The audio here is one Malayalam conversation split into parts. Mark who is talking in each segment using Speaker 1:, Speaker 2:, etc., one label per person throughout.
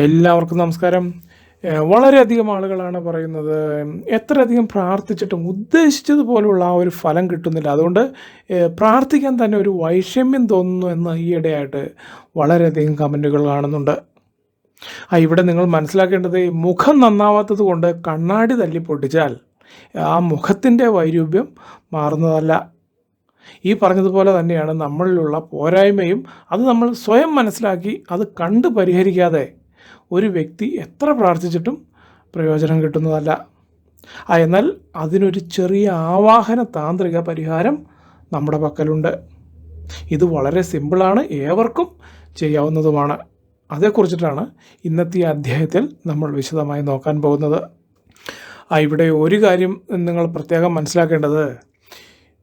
Speaker 1: എല്ലാവർക്കും നമസ്കാരം. വളരെയധികം ആളുകളാണ് പറയുന്നത് എത്രയധികം പ്രാർത്ഥിച്ചിട്ടും ഉദ്ദേശിച്ചതുപോലുള്ള ആ ഒരു ഫലം കിട്ടുന്നില്ല. അതുകൊണ്ട് പ്രാർത്ഥിക്കാൻ തന്നെ ഒരു വൈഷമ്യം തോന്നുന്നു എന്ന് ഈയിടെയായിട്ട് വളരെയധികം കമന്റുകൾ കാണുന്നുണ്ട്. ആ ഇവിടെ നിങ്ങൾ മനസ്സിലാക്കേണ്ടത് മുഖം നന്നാവാത്തത് കൊണ്ട് കണ്ണാടി തല്ലി പൊട്ടിച്ചാൽ ആ മുഖത്തിന്റെ വൈരൂപ്യം മാറുന്നതല്ല. ഈ പറഞ്ഞതുപോലെ തന്നെയാണ് നമ്മളിലുള്ള പോരായ്മയും അത് നമ്മൾ സ്വയം മനസ്സിലാക്കി അത് കണ്ട് പരിഹരിക്കാതെ ഒരു വ്യക്തി എത്ര പ്രാർത്ഥിച്ചിട്ടും പ്രയോജനം കിട്ടുന്നതല്ല. ആ എന്നാൽ അതിനൊരു ചെറിയ ആവാഹന താന്ത്രിക പരിഹാരം നമ്മുടെ പക്കലുണ്ട്. ഇത് വളരെ സിമ്പിളാണ് ഏവർക്കും ചെയ്യാവുന്നതുമാണ്. അതേക്കുറിച്ചിട്ടാണ് ഇന്നത്തെ അധ്യായത്തിൽ നമ്മൾ വിശദമായി നോക്കാൻ പോകുന്നത്. ആ ഇവിടെ ഒരു കാര്യം നിങ്ങൾ പ്രത്യേകം മനസ്സിലാക്കേണ്ടത്.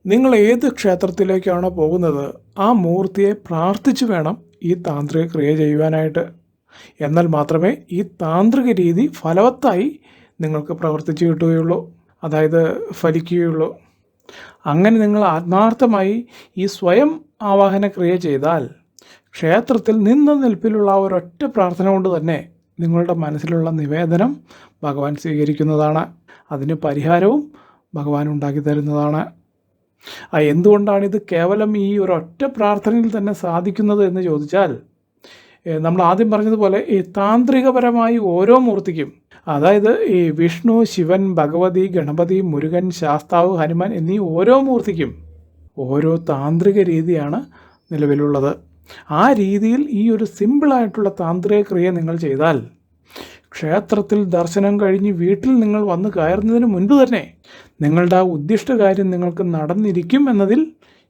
Speaker 1: നിങ്ങൾ ഏത് ക്ഷേത്രത്തിലേക്കാണോ പോകുന്നത് ആ മൂർത്തിയെ പ്രാർത്ഥിച്ചു വേണം ഈ താന്ത്രിക ക്രിയ ചെയ്യുവാനായിട്ട്. എന്നാൽ മാത്രമേ ഈ താന്ത്രിക രീതി ഫലവത്തായി നിങ്ങൾക്ക് പ്രവർത്തിച്ചു കിട്ടുകയുള്ളൂ അതായത് ഫലിക്കുകയുള്ളൂ. അങ്ങനെ നിങ്ങൾ ആത്മാർത്ഥമായി ഈ സ്വയം ആവാഹന ക്രിയ ചെയ്താൽ ക്ഷേത്രത്തിൽ നിന്ന നിൽപ്പിലുള്ള ആ ഒരൊറ്റ പ്രാർത്ഥന കൊണ്ട് തന്നെ നിങ്ങളുടെ മനസ്സിലുള്ള നിവേദനം ഭഗവാൻ സ്വീകരിക്കുന്നതാണ്. അതിന് പരിഹാരവും ഭഗവാൻ ഉണ്ടാക്കി തരുന്നതാണ്. എന്തുകൊണ്ടാണ് ഇത് കേവലം ഈ ഒരൊറ്റ പ്രാർത്ഥനയിൽ തന്നെ സാധിക്കുന്നത് എന്ന് ചോദിച്ചാൽ നമ്മൾ ആദ്യം പറഞ്ഞതുപോലെ ഈ താന്ത്രികപരമായി ഓരോ മൂർത്തിക്കും അതായത് ഈ വിഷ്ണു ശിവൻ ഭഗവതി ഗണപതി മുരുകൻ ശാസ്താവ് ഹനുമാൻ എന്നീ ഓരോ മൂർത്തിക്കും ഓരോ താന്ത്രിക രീതിയാണ് നിലവിലുള്ളത്. ആ രീതിയിൽ ഈ ഒരു സിമ്പിളായിട്ടുള്ള താന്ത്രിക ക്രിയ നിങ്ങൾ ചെയ്താൽ ക്ഷേത്രത്തിൽ ദർശനം കഴിഞ്ഞ് വീട്ടിൽ നിങ്ങൾ വന്ന് കയറുന്നതിന് മുൻപ് തന്നെ നിങ്ങളുടെ ആ ഉദ്ദിഷ്ട കാര്യം നിങ്ങൾക്ക് നടന്നിരിക്കും എന്നതിൽ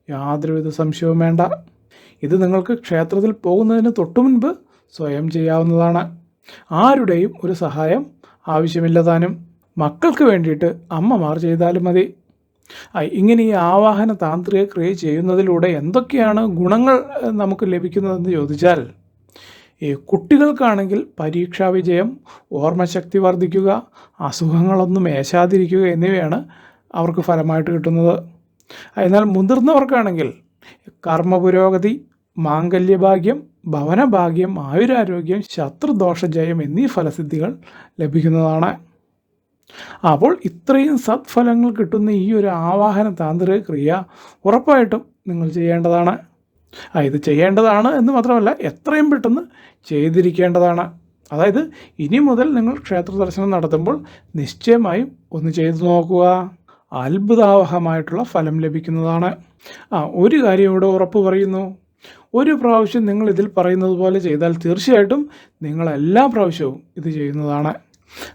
Speaker 1: യാതൊരുവിധ സംശയവും വേണ്ട. ഇത് നിങ്ങൾക്ക് ക്ഷേത്രത്തിൽ പോകുന്നതിന് തൊട്ടു മുൻപ് സ്വയം ചെയ്യാവുന്നതാണ്. ആരുടെയും ഒരു സഹായം ആവശ്യമില്ല താനും. മക്കൾക്ക് വേണ്ടിയിട്ട് അമ്മമാർ ചെയ്താലും മതി. ഇങ്ങനെ ഈ ആവാഹന താന്ത്രിക ക്രിയ ചെയ്യുന്നതിലൂടെ എന്തൊക്കെയാണ് ഗുണങ്ങൾ നമുക്ക് ലഭിക്കുന്നതെന്ന് ചോദിച്ചാൽ ഈ കുട്ടികൾക്കാണെങ്കിൽ പരീക്ഷാ വിജയം ഓർമ്മശക്തി വർദ്ധിക്കുക അസുഖങ്ങളൊന്നും ഏശാതിരിക്കുക എന്നിവയാണ് അവർക്ക് ഫലമായിട്ട് കിട്ടുന്നത്. എന്നാൽ മുതിർന്നവർക്കാണെങ്കിൽ കർമ്മപുരോഗതി മാംഗല്യഭാഗ്യം ഭവനഭാഗ്യം ആയുരാരോഗ്യം ശത്രുദോഷജയം എന്നീ ഫലസിദ്ധികൾ ലഭിക്കുന്നതാണ്. അപ്പോൾ ഇത്രയും സത്ഫലങ്ങൾ കിട്ടുന്ന ഈ ഒരു ആവാഹന താന്ത്രിക ക്രിയ ഉറപ്പായിട്ടും നിങ്ങൾ ചെയ്യേണ്ടതാണ്. ആ ഇത് ചെയ്യേണ്ടതാണ് എന്ന് മാത്രമല്ല എത്രയും പെട്ടെന്ന് ചെയ്തിരിക്കേണ്ടതാണ്. അതായത് ഇനി മുതൽ നിങ്ങൾ ക്ഷേത്ര ദർശനം നടത്തുമ്പോൾ നിശ്ചയമായും ഒന്ന് ചെയ്തു നോക്കുക. അത്ഭുതാവഹമായിട്ടുള്ള ഫലം ലഭിക്കുന്നതാണ്. ആ ഒരു കാര്യം ഇവിടെ ഉറപ്പ് പറയുന്നു. ഒരു പ്രാവശ്യം നിങ്ങൾ ഇതിൽ പറയുന്നത് പോലെ ചെയ്താൽ തീർച്ചയായിട്ടും നിങ്ങൾ എല്ലാ പ്രാവശ്യവും ഇത് ചെയ്യുന്നതാണ്.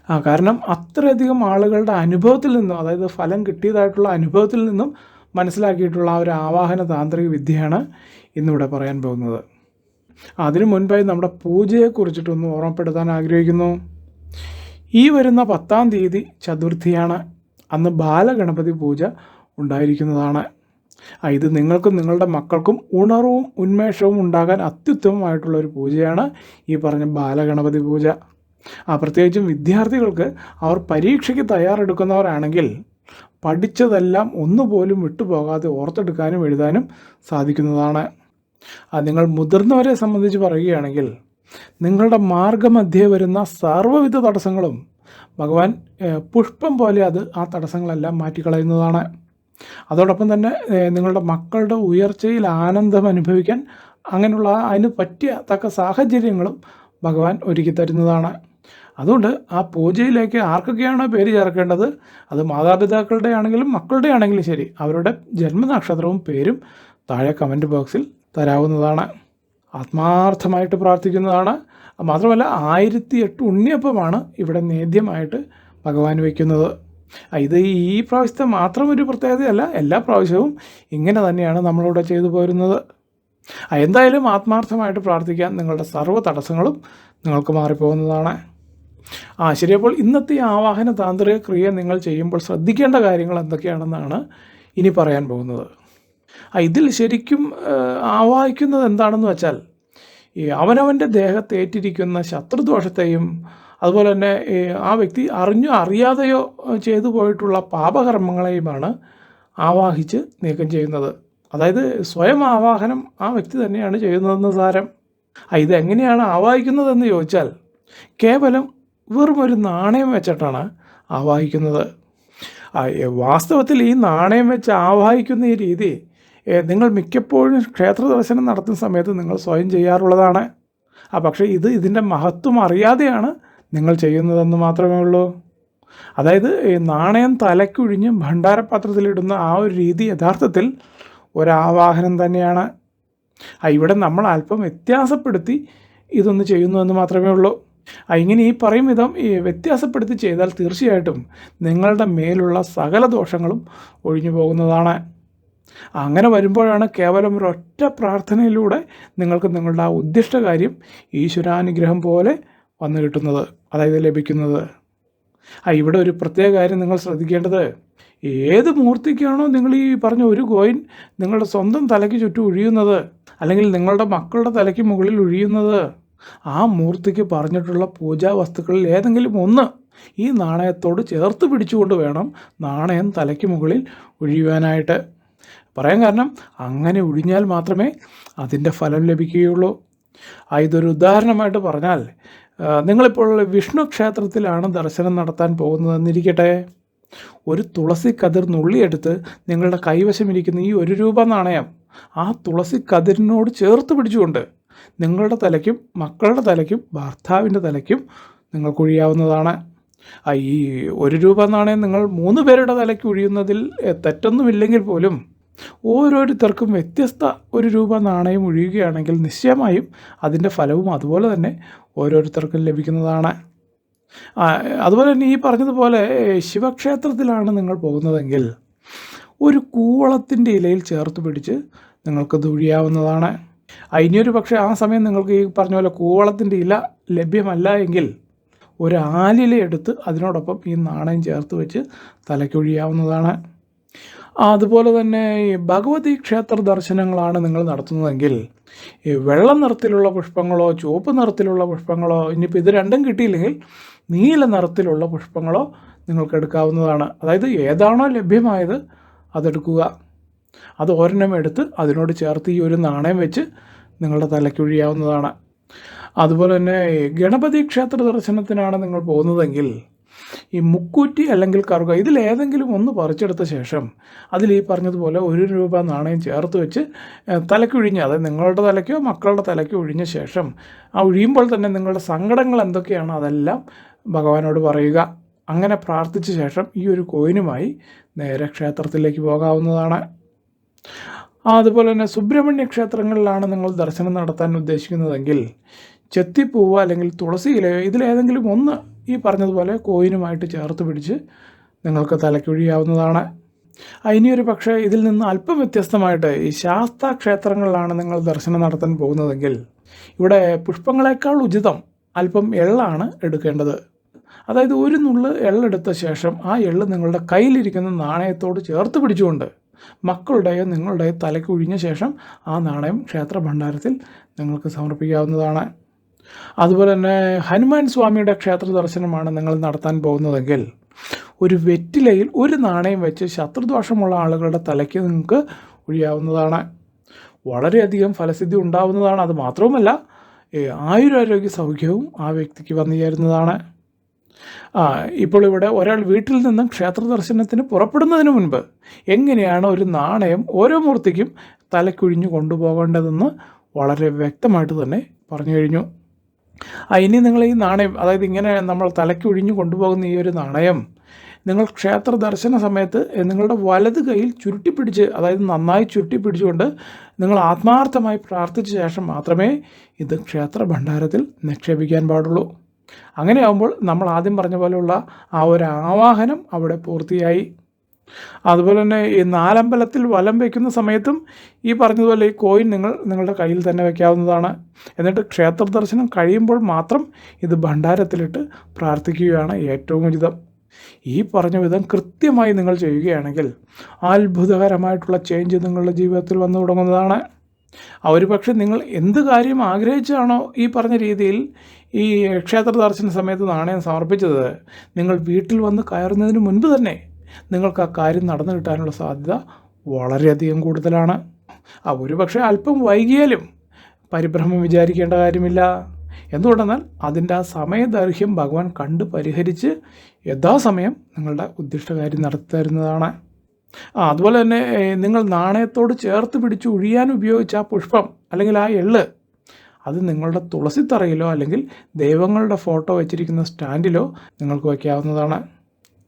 Speaker 1: ആ കാരണം അത്രയധികം ആളുകളുടെ അനുഭവത്തിൽ നിന്നും അതായത് ഫലം കിട്ടിയതായിട്ടുള്ള അനുഭവത്തിൽ നിന്നും മനസ്സിലാക്കിയിട്ടുള്ള ആ ഒരു ആവാഹന താന്ത്രിക വിദ്യയാണ് ഇന്നിവിടെ പറയാൻ പോകുന്നത്. അതിനു മുൻപായി നമ്മുടെ പൂജയെക്കുറിച്ചിട്ടൊന്ന് ഓർമ്മപ്പെടുത്താൻ ആഗ്രഹിക്കുന്നു. ഈ വരുന്ന പത്താം തീയതി ചതുർത്ഥിയാണ്. അന്ന് ബാലഗണപതി പൂജ ഉണ്ടായിരിക്കുന്നതാണ്. ഇത് നിങ്ങൾക്കും നിങ്ങളുടെ മക്കൾക്കും ഉണർവും ഉന്മേഷവും ഉണ്ടാകാൻ അത്യുത്തമമായിട്ടുള്ള ഒരു പൂജയാണ് ഈ പറഞ്ഞ ബാലഗണപതി പൂജ. ആ പ്രത്യേകിച്ചും വിദ്യാർത്ഥികൾക്ക് അവർ പരീക്ഷയ്ക്ക് തയ്യാറെടുക്കുന്നവരാണെങ്കിൽ പഠിച്ചതെല്ലാം ഒന്നുപോലും വിട്ടുപോകാതെ ഓർത്തെടുക്കാനും എഴുതാനും സാധിക്കുന്നതാണ്. നിങ്ങൾ മുതിർന്നവരെ സംബന്ധിച്ച് പറയുകയാണെങ്കിൽ നിങ്ങളുടെ മാർഗമധ്യേ വരുന്ന സർവവിധ തടസ്സങ്ങളും ഭഗവാൻ പുഷ്പം പോലെ അത് ആ തടസ്സങ്ങളെല്ലാം മാറ്റിക്കളയുന്നതാണ്. അതോടൊപ്പം തന്നെ നിങ്ങളുടെ മക്കളുടെ ഉയർച്ചയിൽ ആനന്ദം അനുഭവിക്കാൻ അങ്ങനെയുള്ള അതിന് പറ്റിയ തക്ക സാഹചര്യങ്ങളും ഭഗവാൻ ഒരുക്കി തരുന്നതാണ്. അതുകൊണ്ട് ആ പൂജയിലേക്ക് ആർക്കൊക്കെയാണോ പേര് ചേർക്കേണ്ടത്? അത് മാതാപിതാക്കളുടെ ആണെങ്കിലും മക്കളുടെ ആണെങ്കിലും ശരി അവരുടെ ജന്മനക്ഷത്രവും പേരും താഴെ കമന്റ് ബോക്സിൽ തരാവുന്നതാണ്. ആത്മാർത്ഥമായിട്ട് പ്രാർത്ഥിക്കുന്നതാണ്. മാത്രമല്ല ആയിരത്തി എട്ട് ഉണ്ണിയപ്പമാണ് ഇവിടെ നേദ്യമായിട്ട് ഭഗവാൻ വയ്ക്കുന്നത്. ഇത് ഈ പ്രാവശ്യത്തെ മാത്രം ഒരു പ്രത്യേകതയല്ല എല്ലാ പ്രാവശ്യവും ഇങ്ങനെ തന്നെയാണ് നമ്മളിവിടെ ചെയ്തു പോരുന്നത്. എന്തായാലും ആത്മാർത്ഥമായിട്ട് പ്രാർത്ഥിക്കാൻ നിങ്ങളുടെ സർവ തടസ്സങ്ങളും നിങ്ങൾക്ക് മാറിപ്പോകുന്നതാണ്. ആ ശരി അപ്പോൾ ഇന്നത്തെ ആവാഹന താന്ത്രിക ക്രിയ നിങ്ങൾ ചെയ്യുമ്പോൾ ശ്രദ്ധിക്കേണ്ട കാര്യങ്ങൾ എന്തൊക്കെയാണെന്നാണ് ഇനി പറയാൻ പോകുന്നത്. ആ ഇതിൽ ശരിക്കും ആവാഹിക്കുന്നത് എന്താണെന്ന് വെച്ചാൽ ഈ അവനവന്റെ ദേഹത്തേറ്റിരിക്കുന്ന ശത്രുദോഷത്തെയും അതുപോലെ തന്നെ ആ വ്യക്തി അറിഞ്ഞോ അറിയാതെയോ ചെയ്തു പോയിട്ടുള്ള പാപകർമ്മങ്ങളെയുമാണ് ആവാഹിച്ച് നീക്കം ചെയ്യുന്നത്. അതായത് സ്വയം ആവാഹനം ആ വ്യക്തി തന്നെയാണ് ചെയ്യുന്നതെന്ന് സാരം. ഇതെങ്ങനെയാണ് ആവാഹിക്കുന്നതെന്ന് ചോദിച്ചാൽ കേവലം വെറും ഒരു നാണയം വെച്ചിട്ടാണ് ആവാഹിക്കുന്നത്. വാസ്തവത്തിൽ ഈ നാണയം വെച്ച് ആവാഹിക്കുന്ന ഈ രീതി നിങ്ങൾ മിക്കപ്പോഴും ക്ഷേത്ര ദർശനം നടത്തുന്ന സമയത്ത് നിങ്ങൾ സ്വയം ചെയ്യാറുള്ളതാണ്. ആ പക്ഷേ ഇത് ഇതിന്റെ മഹത്വം അറിയാതെയാണ് നിങ്ങൾ ചെയ്യുന്നതെന്ന് മാത്രമേ ഉള്ളൂ. അതായത് നാണയം തലക്കുഴിഞ്ഞ് ഭണ്ഡാരപാത്രത്തിലിടുന്ന ആ ഒരു രീതി യഥാർത്ഥത്തിൽ ഒരാവാഹനം തന്നെയാണ്. ഇവിടെ നമ്മൾ അല്പം വ്യത്യാസപ്പെടുത്തി ഇതൊന്ന് ചെയ്യുന്നു എന്ന് മാത്രമേ ഉള്ളൂ. ഇങ്ങനെ ഈ പറയും വിധം ഈ വ്യത്യാസപ്പെടുത്തി ചെയ്താൽ തീർച്ചയായിട്ടും നിങ്ങളുടെ മേലുള്ള സകല ദോഷങ്ങളും ഒഴിഞ്ഞു പോകുന്നതാണ്. അങ്ങനെ വരുമ്പോഴാണ് കേവലം ഒരൊറ്റ പ്രാർത്ഥനയിലൂടെ നിങ്ങൾക്ക് നിങ്ങളുടെ ആ ഉദ്ദിഷ്ട കാര്യം ഈശ്വരാനുഗ്രഹം പോലെ വന്നു കിട്ടുന്നത് അതായത് ലഭിക്കുന്നത്. ആ ഇവിടെ ഒരു പ്രത്യേക കാര്യം നിങ്ങൾ ശ്രദ്ധിക്കേണ്ടത്. ഏത് മൂർത്തിക്കാണോ നിങ്ങൾ ഈ പറഞ്ഞ ഒരു കോയിൻ നിങ്ങളുടെ സ്വന്തം തലയ്ക്ക് ചുറ്റും ഒഴിയുന്നത് അല്ലെങ്കിൽ നിങ്ങളുടെ മക്കളുടെ തലയ്ക്ക് മുകളിൽ ഒഴിയുന്നത് ആ മൂർത്തിക്ക് പറഞ്ഞിട്ടുള്ള പൂജാ വസ്തുക്കളിൽ ഏതെങ്കിലും ഒന്ന് ഈ നാണയത്തോട് ചേർത്ത് പിടിച്ചുകൊണ്ട് വേണം നാണയം തലയ്ക്ക് മുകളിൽ ഒഴിയുവാനായിട്ട് പറയാൻ കാരണം അങ്ങനെ ഒഴിഞ്ഞാൽ മാത്രമേ അതിന്റെ ഫലം ലഭിക്കുകയുള്ളൂ. ആ ഇതൊരു ഉദാഹരണമായിട്ട് പറഞ്ഞാൽ നിങ്ങളിപ്പോൾ വിഷ്ണു ക്ഷേത്രത്തിലാണ് ദർശനം നടത്താൻ പോകുന്നതെന്നിരിക്കട്ടെ? ഒരു തുളസി കതിർ നുള്ളിയെടുത്ത് നിങ്ങളുടെ കൈവശമിരിക്കുന്ന ഈ ഒരു രൂപ നാണയം ആ തുളസി കതിരിനോട് ചേർത്ത് പിടിച്ചുകൊണ്ട് നിങ്ങളുടെ തലയ്ക്കും മക്കളുടെ തലയ്ക്കും ഭർത്താവിന്റെ തലയ്ക്കും നിങ്ങൾക്ക് ഒഴിയാവുന്നതാണ്. ഈ ഒരു രൂപ നാണയം നിങ്ങൾ മൂന്ന് പേരുടെ തലയ്ക്ക് ഒഴിയുന്നതിൽ തെറ്റൊന്നുമില്ലെങ്കിൽ പോലും ഓരോരുത്തർക്കും വ്യത്യസ്ത ഒരു രൂപ നാണയം ഒഴിയുകയാണെങ്കിൽ നിശ്ചയമായും അതിന്റെ ഫലവും അതുപോലെ തന്നെ ഓരോരുത്തർക്കും ലഭിക്കുന്നതാണ്. അതുപോലെ തന്നെ ഈ പറഞ്ഞതുപോലെ ശിവക്ഷേത്രത്തിലാണ് നിങ്ങൾ പോകുന്നതെങ്കിൽ ഒരു കൂവളത്തിന്റെ ഇലയിൽ ചേർത്ത് പിടിച്ച് നിങ്ങൾക്ക് ദൂഴിയാവുന്നതാണ് അതിനൊരു പക്ഷേ ആ സമയം നിങ്ങൾക്ക് ഈ പറഞ്ഞ പോലെ കൂവളത്തിന്റെ ഇല ലഭ്യമല്ല എങ്കിൽ ഒരു എടുത്ത് അതിനോടൊപ്പം ഈ നാണയം ചേർത്ത് വെച്ച് തലയ്ക്കൊഴിയാവുന്നതാണ് അതുപോലെ തന്നെ ഈ ഭഗവതി ക്ഷേത്ര ദർശനങ്ങളാണ് നിങ്ങൾ നടത്തുന്നതെങ്കിൽ ഈ വെള്ള നിറത്തിലുള്ള പുഷ്പങ്ങളോ ചുവപ്പ് നിറത്തിലുള്ള പുഷ്പങ്ങളോ ഇനിയിപ്പോൾ ഇത് രണ്ടും കിട്ടിയില്ലെങ്കിൽ നീല നിറത്തിലുള്ള പുഷ്പങ്ങളോ നിങ്ങൾക്ക് എടുക്കാവുന്നതാണ്. അതായത് ഏതാണോ ലഭ്യമായത് അതെടുക്കുക. അത് ഒരെണ്ണം എടുത്ത് അതിനോട് ചേർത്ത് ഈ ഒരു നാണയം വെച്ച് നിങ്ങളുടെ തലയ്ക്കൊഴിയാവുന്നതാണ് അതുപോലെ തന്നെ ഗണപതി ക്ഷേത്ര ദർശനത്തിനാണ് നിങ്ങൾ പോകുന്നതെങ്കിൽ ഈ മുക്കൂറ്റി അല്ലെങ്കിൽ കറുക ഇതിലേതെങ്കിലും ഒന്ന് പറിച്ചെടുത്ത ശേഷം അതിൽ ഈ പറഞ്ഞതുപോലെ ഒരു രൂപ നാണയം ചേർത്ത് വെച്ച് തലക്കൊഴിഞ്ഞ് അതായത് നിങ്ങളുടെ തലയ്ക്കോ മക്കളുടെ തലയ്ക്കോ ഒഴിഞ്ഞ ശേഷം ആ ഒഴിയുമ്പോൾ തന്നെ നിങ്ങളുടെ സങ്കടങ്ങൾ എന്തൊക്കെയാണ് അതെല്ലാം ഭഗവാനോട് പറയുക. അങ്ങനെ പ്രാർത്ഥിച്ച ശേഷം ഈ ഒരു കോയിനുമായി നേരെ ക്ഷേത്രത്തിലേക്ക് പോകാവുന്നതാണ്. അതുപോലെ തന്നെ സുബ്രഹ്മണ്യ ക്ഷേത്രങ്ങളിലാണ് നിങ്ങൾ ദർശനം നടത്താൻ ഉദ്ദേശിക്കുന്നതെങ്കിൽ ചെത്തിപ്പൂവ് അല്ലെങ്കിൽ തുളസി ഇലയോ ഇതിലേതെങ്കിലും ഒന്ന് ഈ പറഞ്ഞതുപോലെ കോയിനുമായിട്ട് ചേർത്ത് പിടിച്ച് നിങ്ങൾക്ക് തലയ്ക്കൊഴിയാവുന്നതാണ് ഇനിയൊരു പക്ഷേ ഇതിൽ നിന്ന് അല്പം വ്യത്യസ്തമായിട്ട് ഈ ശാസ്ത ക്ഷേത്രങ്ങളിലാണ് നിങ്ങൾ ദർശനം നടത്താൻ പോകുന്നതെങ്കിൽ ഇവിടെ പുഷ്പങ്ങളെക്കാൾ ഉചിതം അല്പം എള്ളാണ് എടുക്കേണ്ടത്. അതായത് ഒരു നുള്ള് എള്ളെടുത്ത ശേഷം ആ എള്ള് നിങ്ങളുടെ കയ്യിലിരിക്കുന്ന നാണയത്തോട് ചേർത്ത് പിടിച്ചുകൊണ്ട് മക്കളുടെയോ നിങ്ങളുടെയോ തലയ്ക്ക് ഒഴിഞ്ഞ ശേഷം ആ നാണയം ക്ഷേത്ര ഭണ്ഡാരത്തിൽ നിങ്ങൾക്ക് സമർപ്പിക്കാവുന്നതാണ്. അതുപോലെ തന്നെ ഹനുമാൻ സ്വാമിയുടെ ക്ഷേത്ര ദർശനമാണ് നിങ്ങൾ നടത്താൻ പോകുന്നതെങ്കിൽ ഒരു വെറ്റിലയിൽ ഒരു നാണയം വെച്ച് ശത്രുദോഷമുള്ള ആളുകളുടെ തലയ്ക്ക് നിങ്ങൾക്ക് ഒഴിയാവുന്നതാണ്. വളരെയധികം ഫലസിദ്ധി ഉണ്ടാവുന്നതാണ്. അത് മാത്രവുമല്ല ആയുരാരോഗ്യ സൗഖ്യവും ആ വ്യക്തിക്ക് വന്നു ചേരുന്നതാണ്. ആ ഇപ്പോൾ ഇവിടെ ഒരാൾ വീട്ടിൽ നിന്നും ക്ഷേത്ര ദർശനത്തിന് പുറപ്പെടുന്നതിന് മുൻപ് എങ്ങനെയാണ് ഒരു നാണയം ഓരോ മൂർത്തിക്കും തലക്കുഴിഞ്ഞു കൊണ്ടുപോകേണ്ടതെന്ന് വളരെ വ്യക്തമായിട്ട് തന്നെ പറഞ്ഞു കഴിഞ്ഞു. ഇനി നിങ്ങൾ ഈ നാണയം അതായത് ഇങ്ങനെ നമ്മൾ തലയ്ക്ക് ഒഴിഞ്ഞു കൊണ്ടുപോകുന്ന ഈ ഒരു നാണയം നിങ്ങൾ ക്ഷേത്ര ദർശന സമയത്ത് നിങ്ങളുടെ വലത് കൈയിൽ ചുരുട്ടിപ്പിടിച്ച് അതായത് നന്നായി ചുരുട്ടിപ്പിടിച്ചുകൊണ്ട് നിങ്ങൾ ആത്മാർത്ഥമായി പ്രാർത്ഥിച്ച ശേഷം മാത്രമേ ഇത് ക്ഷേത്ര ഭണ്ഡാരത്തിൽ നിക്ഷേപിക്കാൻ പാടുള്ളൂ. അങ്ങനെയാകുമ്പോൾ നമ്മൾ ആദ്യം പറഞ്ഞ പോലെയുള്ള ആ ഒരു ആവാഹനം അവിടെ പൂർത്തിയായി. അതുപോലെ തന്നെ ഈ നാലമ്പലത്തിൽ വലം വയ്ക്കുന്ന സമയത്തും ഈ പറഞ്ഞതുപോലെ ഈ കോയിൻ നിങ്ങൾ നിങ്ങളുടെ കയ്യിൽ തന്നെ വയ്ക്കാവുന്നതാണ്. എന്നിട്ട് ക്ഷേത്ര ദർശനം കഴിയുമ്പോൾ മാത്രം ഇത് ഭണ്ഡാരത്തിലിട്ട് പ്രാർത്ഥിക്കുകയാണ് ഏറ്റവും ഉചിതം. ഈ പറഞ്ഞ വിധം കൃത്യമായി നിങ്ങൾ ചെയ്യുകയാണെങ്കിൽ അത്ഭുതകരമായിട്ടുള്ള ചേഞ്ച് നിങ്ങളുടെ ജീവിതത്തിൽ വന്നു തുടങ്ങുന്നതാണ്. ഒരു പക്ഷേ നിങ്ങൾ എന്ത് കാര്യം ആഗ്രഹിച്ചാണോ ഈ പറഞ്ഞ രീതിയിൽ ഈ ക്ഷേത്ര ദർശന സമയത്ത് നാണയം സമർപ്പിച്ചത് നിങ്ങൾ വീട്ടിൽ വന്ന് കയറുന്നതിന് മുൻപ് തന്നെ നിങ്ങൾക്ക് ആ കാര്യം നടന്നു കിട്ടാനുള്ള സാധ്യത വളരെയധികം കൂടുതലാണ്. ആ ഒരു പക്ഷേ അല്പം വൈകിയാലും പരിഭ്രമം വിചാരിക്കേണ്ട കാര്യമില്ല. എന്തുകൊണ്ടെന്നാൽ അതിന്റെ ആ സമയദൈർഘ്യം ഭഗവാൻ കണ്ട് പരിഹരിച്ച് യഥാസമയം നിങ്ങളുടെ ഉദ്ദിഷ്ടകാര്യം നടത്തി തരുന്നതാണ് ആ അതുപോലെ തന്നെ നിങ്ങൾ നാണയത്തോട് ചേർത്ത് പിടിച്ച് ഒഴിയാൻ ഉപയോഗിച്ച ആ പുഷ്പം അല്ലെങ്കിൽ ആ എള്ള് അത് നിങ്ങളുടെ തുളസിത്തറയിലോ അല്ലെങ്കിൽ ദൈവങ്ങളുടെ ഫോട്ടോ വെച്ചിരിക്കുന്ന സ്റ്റാൻഡിലോ നിങ്ങൾക്ക് വയ്ക്കാവുന്നതാണ്.